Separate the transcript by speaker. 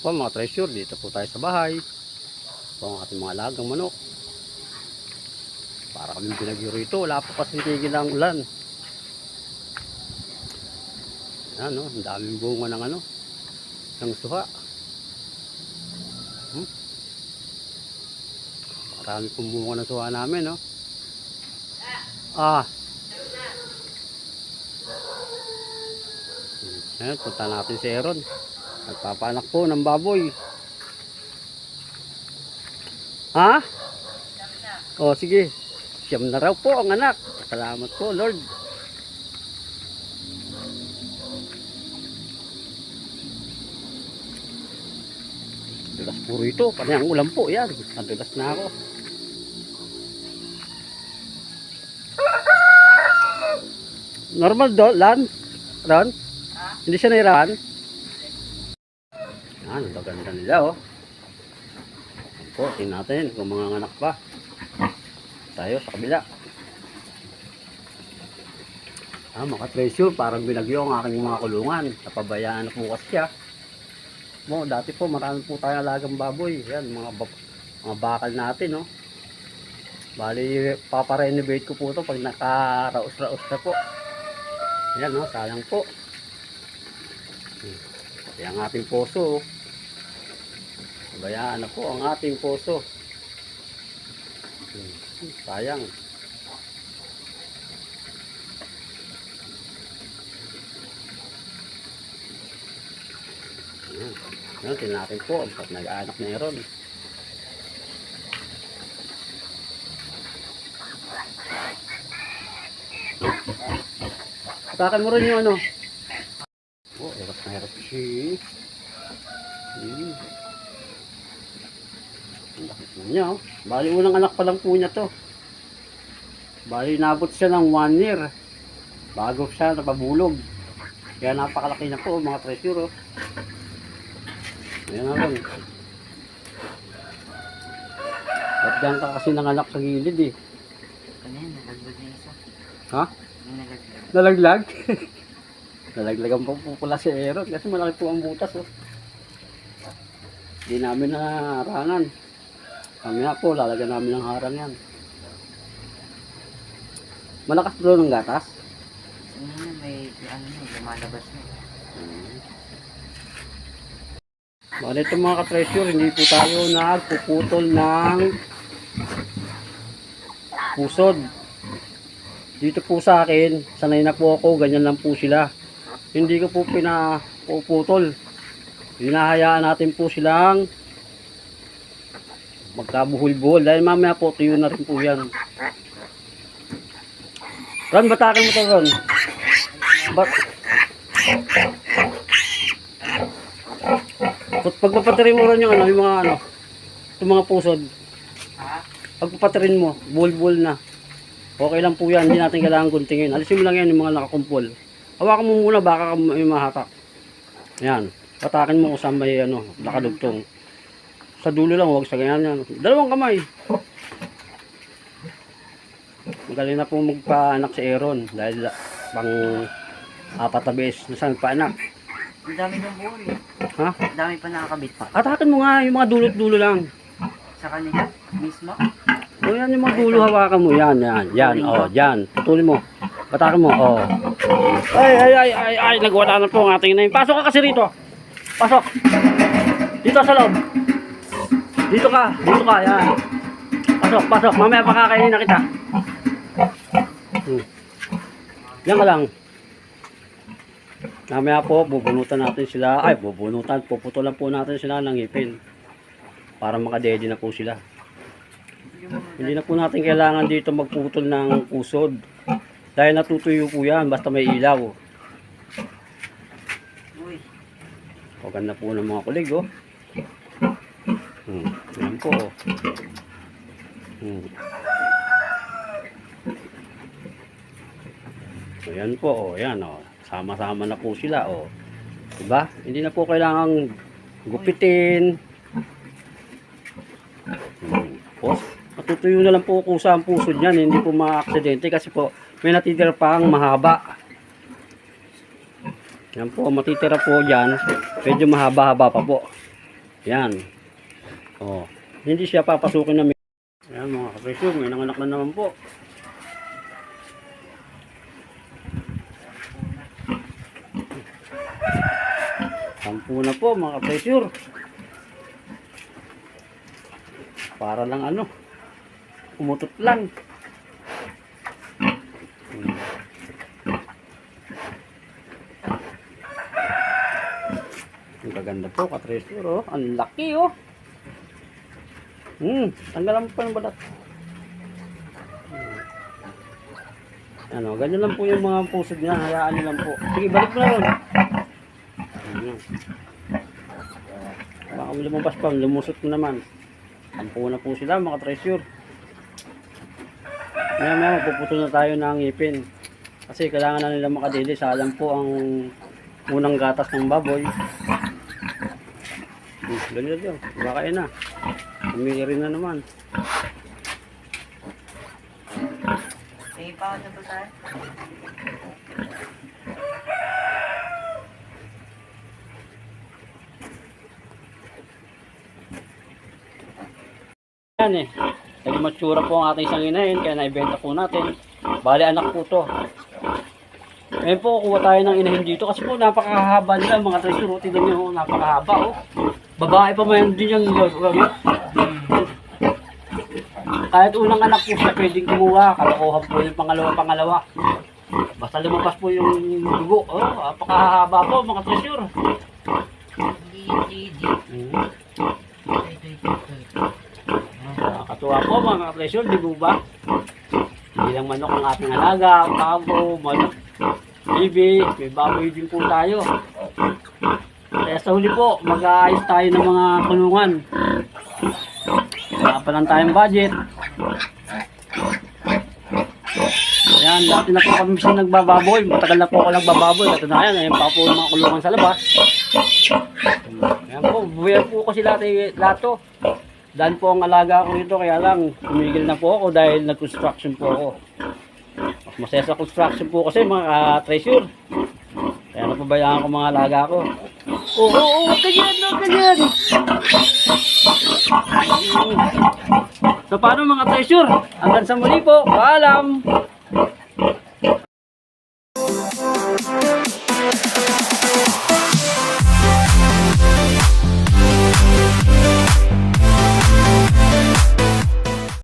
Speaker 1: po mga treasure, dito po tayo sa bahay. Ito ang ating mga alagang manok. Para kami pinagyo rito, wala po kasi tigil ang ulan. Yan no, ang daming bunga ng ano, ng suha. Hmm? Marami pong bunga ng suha namin, no? Ah. Ayan, punta natin si Aaron. Nagpapanak po ng baboy. Ha? O, sige. Siyam na raw po ang anak. Salamat po, Lord. Dulas puro ito. Kanya ang ulam po. Yan. Nadulas na ako. Normal do, lan? Ron? Hindi siya nairahan? Yan, ang ganda nila oh. Yan Po, tingnan natin kung mga anak pa. Tayo sa kabila. Ah, mga treasure, parang binagyo ang aking mga kulungan. Napabayaan na po kasi siya. Mo, dati po marami po tayong alagang baboy. Yan, mga bab- mga bakal natin, no. Bali, paparenovate ko po to pag nakaraos-raos na po. Yan, no, sayang po. Kaya ang ating poso. oh. Bayaan na po ang ating. Hmm, Sayang. Yan. Yan, tinatin po. Pag nag-anak na Aaron. Atakan mo rin yung ano. Oh, hirap na hirap si. Hmm. Po niya, oh. Bali, unang anak pa lang po niya to. Bali, nabot siya ng one year. Bago siya napabulog. Kaya napakalaki na po, mga treasure, oh. Ayan na rin. Ba't diyan ka kasi nanganak sa gilid, eh?
Speaker 2: Kanina, nalaglag na isa.
Speaker 1: Ha?
Speaker 2: Nalaglag.
Speaker 1: Nalaglag? Nalaglagan po pala si Aaron kasi malaki po ang butas oh. Hindi namin naharangan. Kami na po, lalagyan namin ng harang yan. Malakas po ng gatas.
Speaker 2: Kanina, may, ano lumalabas na.
Speaker 1: Bale ito mga ka-treasure, hindi po tayo nagpuputol ng pusod. Dito po sa akin, sanay na po ako, ganyan lang po sila. Hindi ko po pinapuputol. Hinahayaan natin po silang magkabuhol-buhol dahil mamaya po tuyo na rin po yan. Ron, batakin mo to Ron. Bat Pag pagpapatirin mo ron yung ano, yung mga ano, yung mga pusod. Pagpapatirin mo, bull-bull na. Okay lang po yan, hindi natin kailangan guntingin. Alisin mo lang yan yung mga nakakumpol. Hawakan mo muna, baka ka may mahatak. Yan. Patakin mo kung saan may ano, nakadugtong. Sa dulo lang, huwag sa ganyan yan. Dalawang kamay. Magaling na po magpaanak si Aaron dahil pang apat na beses na siya nagpaanak.
Speaker 2: Ang dami ng buhol eh.
Speaker 1: Ha?
Speaker 2: Ang dami pa nakakabit pa.
Speaker 1: Atakin mo nga yung mga dulot-dulo lang.
Speaker 2: Sa kanila, mismo.
Speaker 1: O yan yung mga dulo hawakan mo. Yan, yan, yan. O, yan. Putulin mo. Patakin mo. O. Ay, ay, ay, ay, ay. Nagwala na po ang ating na Pasok ka kasi rito. Pasok. Dito sa loob. Dito ka. Dito ka. Yan. Pasok, pasok. Mamaya pakakainin na kita. Hmm. Yan ka lang. Mamaya po, bubunutan natin sila. Ay, bubunutan. Puputulan po natin sila ng ngipin. Para makadede na po sila. Hindi na po natin kailangan dito magputol ng pusod. Dahil natutuyo po yan, basta may ilaw.
Speaker 2: Uy,
Speaker 1: O ganda po ng mga kulig, oh. Po. Hmm. Ayan po, oh. Yan, oh. Sama-sama na po sila, oh. Diba? Hindi na po kailangang gupitin. Hmm. Po, matutuyo na lang po kusa ang puso niyan, hindi po ma-aksidente kasi po may natitira pang mahaba. Yan po, matitira po dyan. Medyo mahaba-haba pa po. Yan. Oh. Hindi siya papasukin na may... Yan mga kapresyo, may nanganak na naman po. Sampu na po mga kapresyo. Para lang ano, umutot lang. Ang gaganda po, katresyor, oh. Ang laki, oh. Hmm, tanggalan mo pa ng balat. Ano, ganyan lang po yung mga pusod niya. Hayaan niyo lang po. Sige, balik mo na ron. Ano. Baka lumabas pa, lumusot mo naman. Sampu na po sila, mga treasure. Maya maya, magpuputol na tayo ng ngipin. Kasi kailangan na nila makadili. Sayang po ang unang gatas ng baboy. Hmm, ganyan yun. Baka yun na. Umiri na naman.
Speaker 2: Sige pa, ano ba tayo?
Speaker 1: Yan eh. Naging matsura po ang ating isang inahin, kaya naibenta po natin. Bali, anak po to. Ngayon po, kuha tayo ng inahin dito kasi po napakahaba nila mga treasure. Tignan nyo, oh, napakahaba oh. Babae pa man din yung Kahit unang anak po siya pwedeng kumuha, kalokohan po yung pangalawa, pangalawa. Basta lumabas po yung dugo. Oh, napakahaba po mga treasure. Hmm. Nakakatuwa po mga presyon, di po ba? Hindi lang manok ang ating alaga, pabo, manok, bibi, may baboy din po tayo. Kaya sa huli po, mag-aayos tayo ng mga kulungan. Pa lang tayong budget. Ayan, dati na po kami siya nagbababoy. Matagal na po ako nagbababoy. Ito na yan, ayan pa po mga kulungan sa labas. Ayan po, buhay po kasi lahat, eh, lato. Dahil po ang alaga ko rito, kaya lang tumigil na po ako dahil nag-construction po ako. Mas masaya sa construction po kasi mga uh, treasure. Kaya napabayaan ko mga alaga ko. Oo, oo, oo, ganyan, no, ganyan. So paano mga treasure? Hanggang sa muli po, paalam!